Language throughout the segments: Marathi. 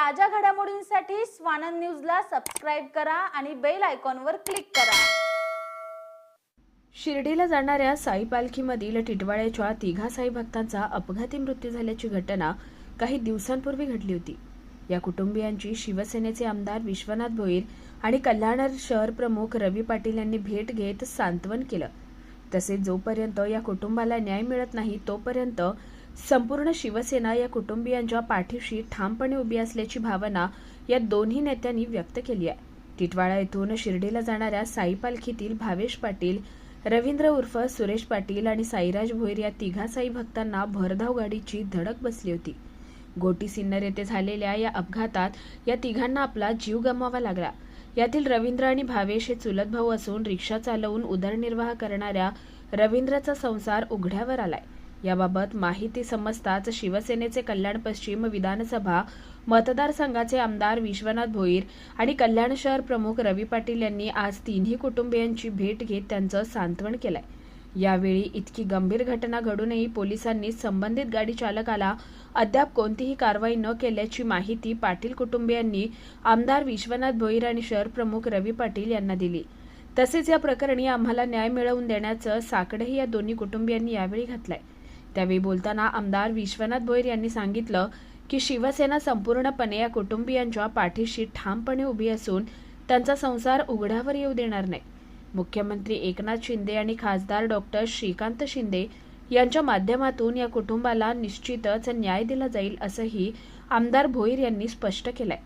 ताज्या घडामोडींसाठी स्वानंद न्यूजला सबस्क्राईब करा आणि बेल आयकॉनवर क्लिक करा. शिर्डीला जाणाऱ्या साई पालखीमधील टिटवाळ्याच्या तिघा साई भक्तांचा अपघाती मृत्यू झाल्याची घटना काही दिवसांपूर्वी घडली होती. या कुटुंबियांची शिवसेनेचे आमदार विश्वनाथ भोईर आणि कल्याण शहर प्रमुख रवी पाटील यांनी भेट घेत सांत्वन केलं. तसेच जोपर्यंत या कुटुंबाला न्याय मिळत नाही तोपर्यंत संपूर्ण शिवसेना या कुटुंबियांच्या पाठीशी ठामपणे उभी असल्याची भावना या दोन्ही नेत्यांनी व्यक्त केली आहे. टिटवाळा येथून शिर्डीला जाणाऱ्या साई पालखीतील भावेश पाटील रवींद्र उर्फ सुरेश पाटील आणि साईराज भोईर या तिघा साई भक्तांना भरधाव गाडीची धडक बसली होती. गोटी सिन्नर येथे झालेल्या या अपघातात या तिघांना आपला जीव गमवावा लागला. यातील रवींद्र आणि भावेश हे चुलत भाऊ असून रिक्षा चालवून उदरनिर्वाह करणाऱ्या रवींद्रचा संसार उघड्यावर आलाय. याबाबत माहिती समजताच शिवसेनेचे कल्याण पश्चिम विधानसभा मतदारसंघाचे आमदार विश्वनाथ भोईर आणि कल्याण शहर प्रमुख रवी पाटील यांनी आज तिन्ही कुटुंबियांची भेट घेत त्यांचं सांत्वन केलंय. यावेळी इतकी गंभीर घटना घडूनही पोलिसांनी संबंधित गाडी चालकाला अद्याप कोणतीही कारवाई न केल्याची माहिती पाटील कुटुंबियांनी आमदार विश्वनाथ भोईर आणि शहर प्रमुख रवी पाटील यांना दिली. तसेच या प्रकरणी आम्हाला न्याय मिळवून देण्याचं साकडही या दोन्ही कुटुंबियांनी यावेळी घातलंय. त्यावेळी बोलताना आमदार विश्वनाथ भोईर यांनी सांगितलं की शिवसेना संपूर्णपणे या कुटुंबियांच्या पाठीशी ठामपणे उभी असून त्यांचा संसार उघड्यावर येऊ देणार नाही. मुख्यमंत्री एकनाथ शिंदे आणि खासदार डॉक्टर श्रीकांत शिंदे यांच्या माध्यमातून या कुटुंबाला निश्चितच न्याय दिला जाईल असंही आमदार भोईर यांनी स्पष्ट केलंय.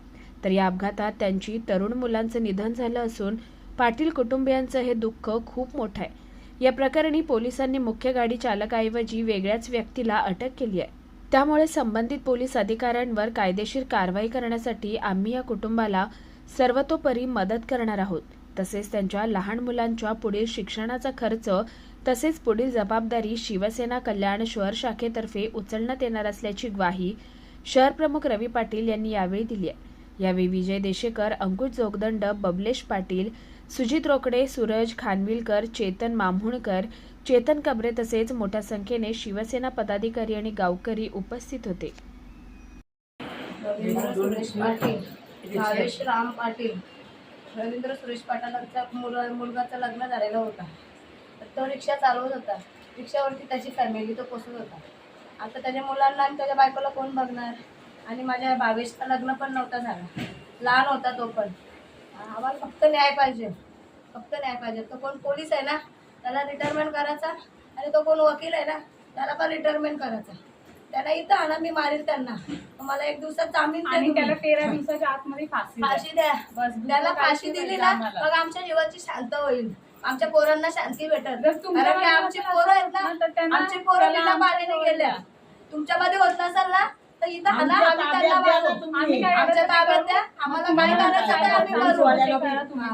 तर या अपघातात त्यांची तरुण मुलांचं निधन झालं असून पाटील कुटुंबियांचं हे दुःख खूप मोठं आहे. या प्रकरणी पोलिसांनी मुख्य गाडी चालकाऐवजी वेगळ्याच व्यक्तीला अटक केली आहे. त्यामुळे संबंधित पोलीस अधिकाऱ्यांवर कायदेशीर कारवाई करण्यासाठी आम्ही या कुटुंबाला सर्वतोपरी मदत करणार आहोत. तसेच त्यांच्या लहान मुलांच्या पुढील शिक्षणाचा खर्च तसेच पुढील जबाबदारी शिवसेना कल्याण शहर शाखेतर्फे उचलण्यात येणार असल्याची ग्वाही शहर प्रमुख रवी पाटील यांनी यावेळी दिली आहे. यावेळी विजय देशेकर अंकुश जोगदंड बबलेश पाटील सुजित रोकडे सूरज खानविलकर चेतन मामहुणकर चेतन कबरे तसेच मोठ्या संख्येने शिवसेना पदाधिकारी आणि गावकरी उपस्थित होते. भावेश राम पाटील रवींद्र सुरेश पाटलांचा मुलं मुलगाचं लग्न झालेलं होता. तर तो रिक्षा चालवत होता. रिक्षावरती त्याची फॅमिली तो पोसत होता. आता त्याच्या मुलांना आणि त्याच्या बायकोला कोण बघणार? आणि माझ्या भावेशचं लग्न पण नव्हता झाला. लहान होता तो पण. आम्हाला फक्त न्याय पाहिजे. फक्त न्याय पाहिजे. तो कोण पोलीस आहे ना त्याला रिटायरमेंट करायचा. आणि तो कोण वकील आहे ना त्याला पण रिटायरमेंट करायचा. त्याला इथं आणा मी मारील त्यांना. मला एक दिवसात जामीन आणि. त्याला तेरा दिवसाच्या आतमध्ये फाशी द्या. फाशी द्या. बस, त्याला फाशी दिली ना. मग आमच्या जीवाची शांत होईल. आमच्या पोरांना शांती भेटेल. कारण की आमची पोरं आहेत ना, आमची पोरं बिना पाण्याने गेल्या. तुमच्यामध्ये होत नसेल ना तर इथं आमच्या आम्ही ताब्यात त्यांना द्या ना वागवू. तुम्ही. आम्ही काय आमच्या ताब्यात द्या. आम्हाला तुम्हाला काय करायचं ते आम्ही करू.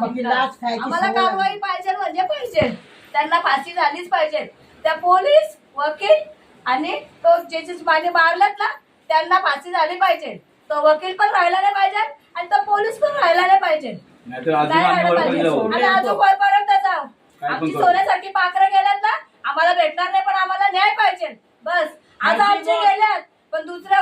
बाकी लाच खायची आम्हाला सवय. कारवाई पाहिजे म्हणजे पाहिजे त्यांना फाशी झालीच पाहिजे त्या पोलीस वकील आणि तो जे जे माझे मारलेत ना त्यांना फाशी झाली पाहिजे तो वकील पण राहिला नाही पाहिजे आणि तो पोलीस पण राहिला नाही पाहिजे नाहीतर अजून नाही आम्ही राहिला वरपर्यंत पाहिजे जाऊ. आणि अजून वरपर्यंत जाऊ काय पण आमची करू. सोन्यासारखी पाखरं गेल्यात ना आम्हाला भेटणार नाही पण आम्हाला न्याय पाहिजे बस आज आमची गेल्यात पण दुसऱ्या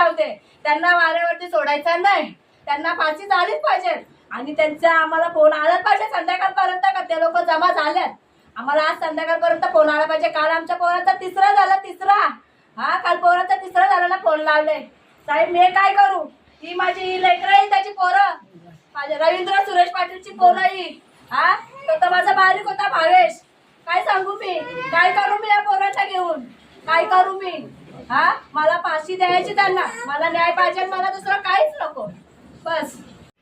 जाऊ दे त्यांना वाऱ्यावरती सोडायचं नाही. त्यांना फाशी झालीच पाहिजे. आणि त्यांचा आम्हाला फोन आलाच पाहिजे संध्याकाळपर्यंत का? ते लोक जमा झाल्यात. आम्हाला आज संध्याकाळपर्यंत फोन आला पाहिजे. काल आमच्या पोराचा तिसरा झाला तिसरा. हा काल पोराचा तिसरा झाला ना फोन लावले. साहेब मी काय करू? ही माझी लेकर आहे त्याची पोरं. रवींद्र सुरेश पाटीलची पोरं ही. हा? तो तर माझा बारीक होता भावेश. काय सांगू मी? काय करू मी या पोराच्या घेऊन? काय करू मी? हा? मला फाशी द्यायची त्यांना. मला न्याय पाहिजे मला दुसरं काहीच नको. बस.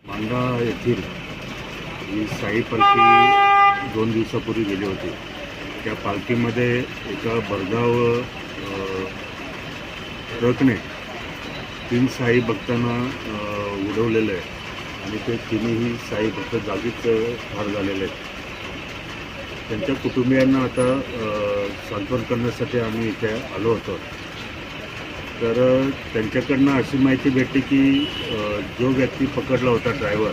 मांगा येथील ही साई पालखी दोन दिवसापूर्वी गेली होती. त्या पालखीमध्ये एका भरधाव ट्रकने तीन साई भक्तांना उडवलेलं आहे. आणि ते तिन्ही साई भक्त जागीच ठार झालेले आहेत. त्यांच्या कुटुंबियांना आता सांत्वन करण्यासाठी आम्ही इथे आलो होतो. तर त्यांच्याकडनं अशी माहिती भेटली की जो व्यक्ती पकडला होता ड्रायव्हर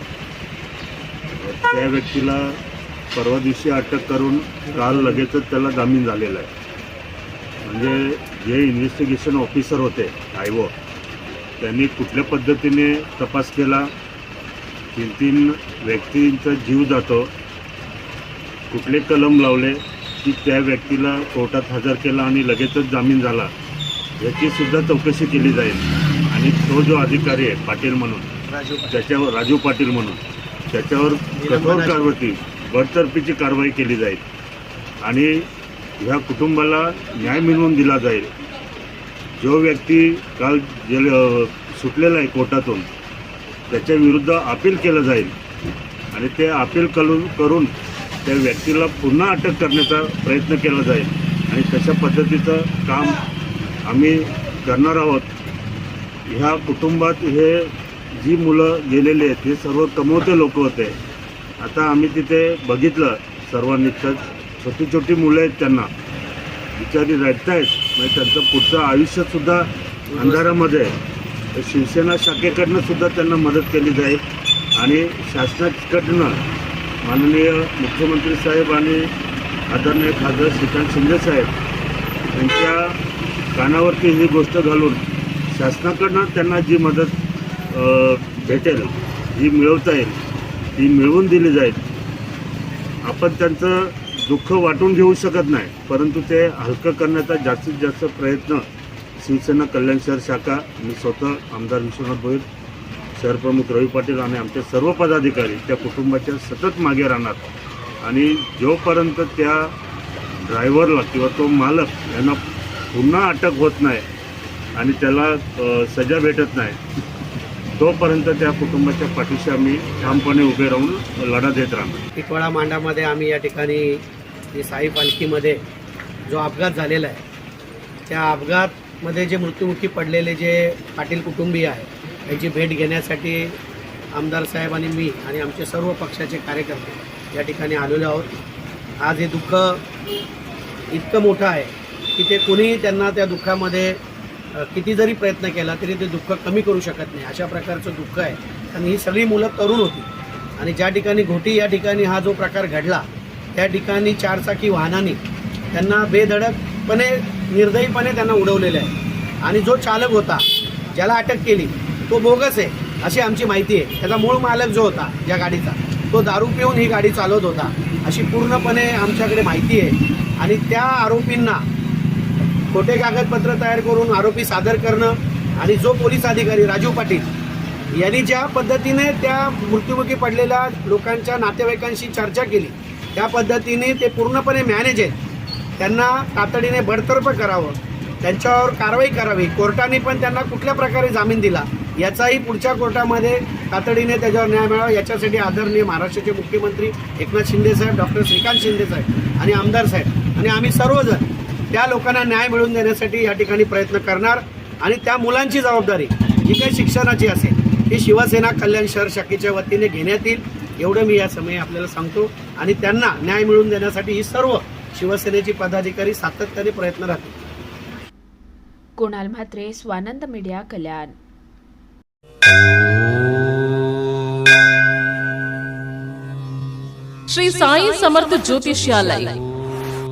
त्या व्यक्तीला परवा दिवशी अटक करून काल लगेचच त्याला जामीन झालेला आहे. म्हणजे जे इन्व्हेस्टिगेशन ऑफिसर होते आयवो त्यांनी कुठल्या पद्धतीने तपास केला? तीन तीन व्यक्तींचा जीव जातो. कुठले कलम लावले की त्या व्यक्तीला कोर्टात हजर केला आणि लगेचच जामीन झाला? याची सुद्धा चौकशी केली जाईल. आणि तो जो अधिकारी आहे पाटील म्हणून त्याच्यावर राजू पाटील म्हणून त्याच्यावर कठोर कारवाई बडतर्फीची कारवाई केली जाईल. आणि ह्या कुटुंबाला न्याय मिळवून दिला जाईल. जो व्यक्ती काल जेल सुटलेला आहे कोर्टातून त्याच्या विरुद्ध अपील केलं जाईल. आणि ते अपील करून करून त्या व्यक्तीला पुन्हा अटक करण्याचा प्रयत्न केला जाईल. आणि तशा पद्धतीचं काम आम्ही करणार आहोत. ह्या कुटुंबात हे जी मुलं गेलेली आहेत हे सर्व कमवते लोक होते. आता आम्ही तिथे बघितलं सर्वांनीच छोटी छोटी मुलं आहेत त्यांना. बिचारी रडत आहेत म्हणजे त्यांचं पुढचं आयुष्यसुद्धा अंधारामध्ये आहे. तर शिवसेना शाखेकडनं सुद्धा त्यांना मदत केली जाईल आणि शासनाकडनं माननीय मुख्यमंत्री साहेब आणि आदरणीय खासदार श्रीकांत शिंदे साहेब यांच्या कानावरती ही गोष्ट घालून शासनाकडनं त्यांना जी मदत भेटेल जी मिळवता येईल ती मिळवून दिली जाईल. आपण त्यांचं दुःख वाटून घेऊ शकत नाही परंतु ते हलकं करण्याचा जास्तीत जास्त प्रयत्न शिवसेना कल्याण शहर शाखा मी स्वतः आमदार विश्वनाथ भोईर शहरप्रमुख रवी पाटील आणि आमचे सर्व पदाधिकारी त्या कुटुंबाच्या सतत मागे राहणार. आणि जोपर्यंत त्या ड्रायव्हरला किंवा तो मालक यांना पुन्हा अटक होत नाही आणि त्याला सजा भेटत नाही. तोपर्यंत त्या कुटुंबाच्या पाठीशी आम्ही ठामपणे उभे राहून लढा देत राहणार. टिटवाळा मांडामध्ये आम्ही या ठिकाणी साई पालखीमध्ये जो अपघात झालेला आहे त्या अपघातमध्ये जे मृत्युमुखी पडलेले जे पाटील कुटुंबीय आहे त्यांची भेट घेण्यासाठी आमदार साहेब आणि मी आणि आमचे सर्व पक्षाचे कार्यकर्ते या ठिकाणी आलेलो आहोत. आज हे दुःख इतकं मोठं आहे की ते कोणीही त्यांना त्या दुःखामध्ये किती जरी प्रयत्न केला तरी ते दुःख कमी करू शकत नाही. अशा प्रकारचं दुःख आहे. आणि ही सगळी मुलं तरुण होती. आणि ज्या ठिकाणी घोटी या ठिकाणी हा जो प्रकार घडला त्या ठिकाणी चारचाकी वाहनाने त्यांना बेधडकपणे निर्दयीपणे त्यांना उडवलेलं आहे. आणि जो चालक होता ज्याला अटक केली तो बोगस आहे अशी आमची माहिती आहे. त्याचा मूळ मालक जो होता ज्या गाडीचा तो दारू पिऊन ही गाडी चालवत होता अशी पूर्णपणे आमच्याकडे माहिती आहे. आणि त्या आरोपींना खोटे कागदपत्र तयार करून आरोपी सादर करणं आणि जो पोलीस अधिकारी राजू पाटील यांनी ज्या पद्धतीने त्या मृत्युमुखी पडलेल्या लोकांच्या नातेवाईकांशी चर्चा केली त्या पद्धतीने ते पूर्णपणे मॅनेज आहेत. त्यांना तातडीने बडतर्फ करावं त्यांच्यावर कारवाई करावी कोर्टाने पण त्यांना कुठल्या प्रकारे जामीन दिला याचाही पुढच्या कोर्टामध्ये तातडीने त्याच्यावर न्याय मिळावा याच्यासाठी आदरणीय महाराष्ट्राचे मुख्यमंत्री एकनाथ शिंदे साहेब डॉक्टर श्रीकांत शिंदे साहेब आणि आमदार साहेब आणि आम्ही सर्वजण त्या लोकांना न्याय मिळवून देण्यासाठी या ठिकाणी प्रयत्न करणार आणि त्या मुलांची जबाबदारी जी काही शिक्षणाची असेल ही शिवसेना कल्याण शहर शाखेच्या वतीने घेण्यात येईल. एवढं मी या समयी आपल्याला सांगतो. आणि त्यांना न्याय मिळवून देण्यासाठी ही सर्व शिवसेनेची पदाधिकारी सातत्याने प्रयत्न राहतील. कुणाल म्हात्रे स्वानंद मीडिया कल्याण. श्री साई समर्थ ज्योतिषालय.